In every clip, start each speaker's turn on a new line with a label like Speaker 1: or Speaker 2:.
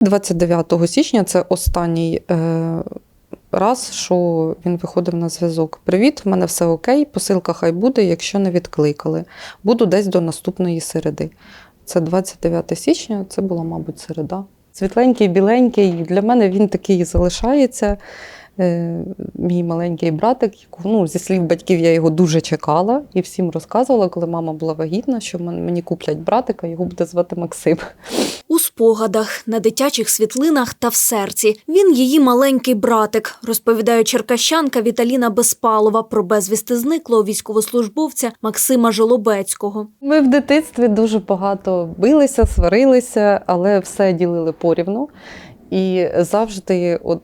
Speaker 1: 29 січня це останній е, раз, що він виходив на зв'язок. Привіт, в мене все окей, посилка хай буде, якщо не відкликали. Буду десь до наступної середи. Це 29 січня, це була, мабуть, середа. Світленький, біленький. Для мене він такий залишається. Е, Мій маленький братик, ну, зі слів батьків, я його дуже чекала і всім розказувала, коли мама була вагітна, що мен- мені куплять братика, його буде звати Максим.
Speaker 2: У спогадах, на дитячих світлинах та в серці. Він її маленький братик, розповідає черкащанка Віталіна Безпалова про безвісти зниклого військовослужбовця Максима Жолобецького.
Speaker 1: Ми в дитинстві дуже багато билися, сварилися, але все ділили порівну. І завжди, от,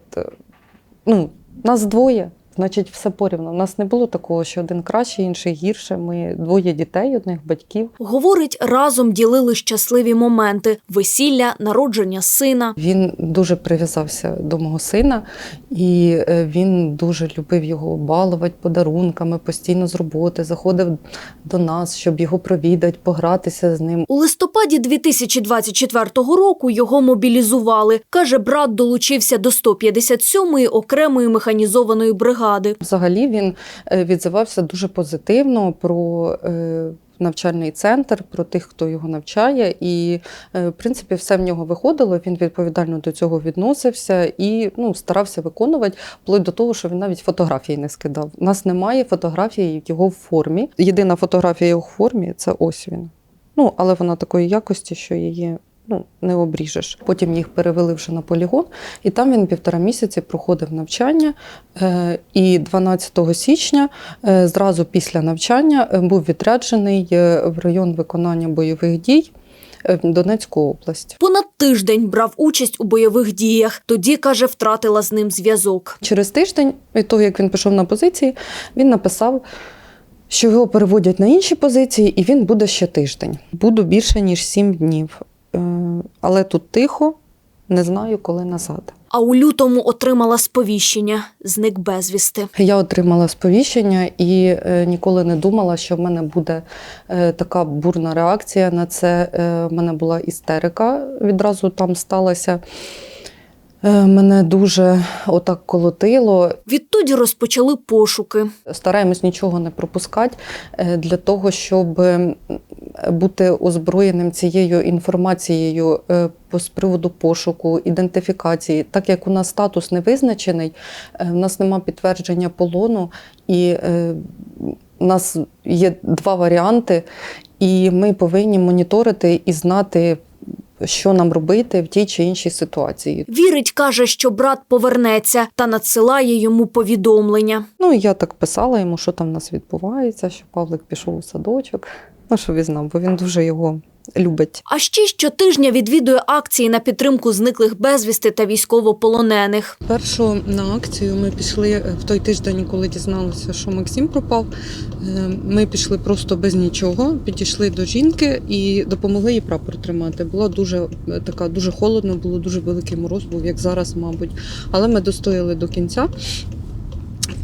Speaker 1: ну, нас двоє, значить, все порівну. У нас не було такого, що один краще, інший гірше. Ми двоє дітей, одних батьків.
Speaker 2: Говорить, разом ділили щасливі моменти: весілля, народження сина.
Speaker 1: Він дуже прив'язався до мого сина, і е, він дуже любив його балувати подарунками, постійно з роботи, заходив до нас, щоб його провідати, погратися з ним.
Speaker 2: У листопаді 2024 року його мобілізували. Каже, брат долучився до 157-ї окремої механізованої бригади.
Speaker 1: Взагалі він е, відзивався дуже позитивно про е, навчальний центр, про тих, хто його навчає. І, е, в принципі, все в нього виходило. Він відповідально до цього відносився і ну, старався виконувати, вплоть до того, що він навіть фотографії не скидав. У нас немає фотографії його в формі. Єдина фотографія його в формі це ось він. Ну, але вона такої якості, що її. Ну, не обріжеш. Потім їх перевели вже на полігон, і там він півтора місяці проходив навчання. Е, І 12 січня, е, зразу після навчання, е, був відряджений в район виконання бойових дій Донецьку область.
Speaker 2: Понад тиждень брав участь у бойових діях. Тоді, каже, втратила з ним зв'язок.
Speaker 1: Через тиждень, від того, як він пішов на позиції, він написав, що його переводять на інші позиції, і він буде ще тиждень. Буду більше ніж сім днів. Але тут тихо, не знаю, коли назад.
Speaker 2: А у лютому отримала сповіщення зник безвісти.
Speaker 1: Я отримала сповіщення і е, ніколи не думала, що в мене буде е, така бурна реакція на це. Е, в мене була істерика відразу там сталася. Мене дуже отак колотило.
Speaker 2: Відтоді розпочали пошуки.
Speaker 1: Стараємось нічого не пропускати для того, щоб бути озброєним цією інформацією е, з приводу пошуку, ідентифікації. Так як у нас статус не визначений, у нас нема підтвердження полону, і е, у нас є два варіанти, і ми повинні моніторити і знати, що нам робити в тій чи іншій ситуації.
Speaker 2: Вірить, каже, що брат повернеться та надсилає йому повідомлення.
Speaker 1: Ну, я так писала йому, що там в нас відбувається, що Павлик пішов у садочок. Ну, що він знав, бо він дуже його любить.
Speaker 2: А ще щотижня відвідує акції на підтримку зниклих безвісти та військовополонених.
Speaker 1: Першу на акцію ми пішли е, в той тиждень, коли дізналися, що Максим пропав. Е, Ми пішли просто без нічого, підійшли до жінки і допомогли їй прапор тримати. Була дуже е, така дуже холодно, було дуже великий мороз, був як зараз, мабуть. Але ми достояли до кінця.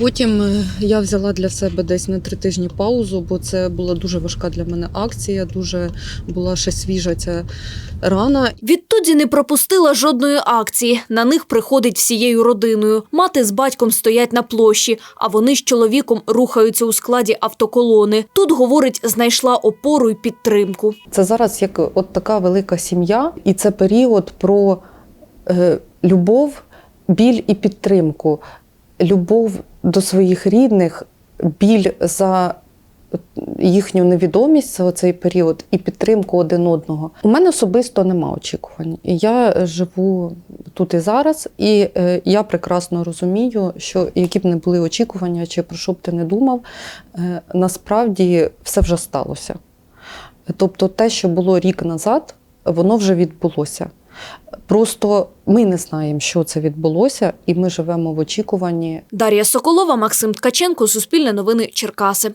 Speaker 1: Потім е, я взяла для себе десь на три тижні паузу, бо це була дуже важка для мене акція, дуже була ще свіжа ця рана.
Speaker 2: Відтоді не пропустила жодної акції. На них приходить всією родиною. Мати з батьком стоять на площі, а вони з чоловіком рухаються у складі автоколони. Тут, говорить, знайшла опору й підтримку.
Speaker 1: Це зараз як от така велика сім'я, і це період про е, любов, біль і підтримку, любов до своїх рідних, біль за їхню невідомість за цей період і підтримку один одного. У мене особисто нема очікувань. Я живу тут і зараз, і е, я прекрасно розумію, що які б не були очікування, чи про що б ти не думав, е, насправді все вже сталося. Тобто те, що було рік назад, воно вже відбулося. Просто ми не знаємо, що це відбулося, і ми живемо в очікуванні
Speaker 2: Дар'я Соколова, Максим Ткаченко, Суспільне новини Черкаси.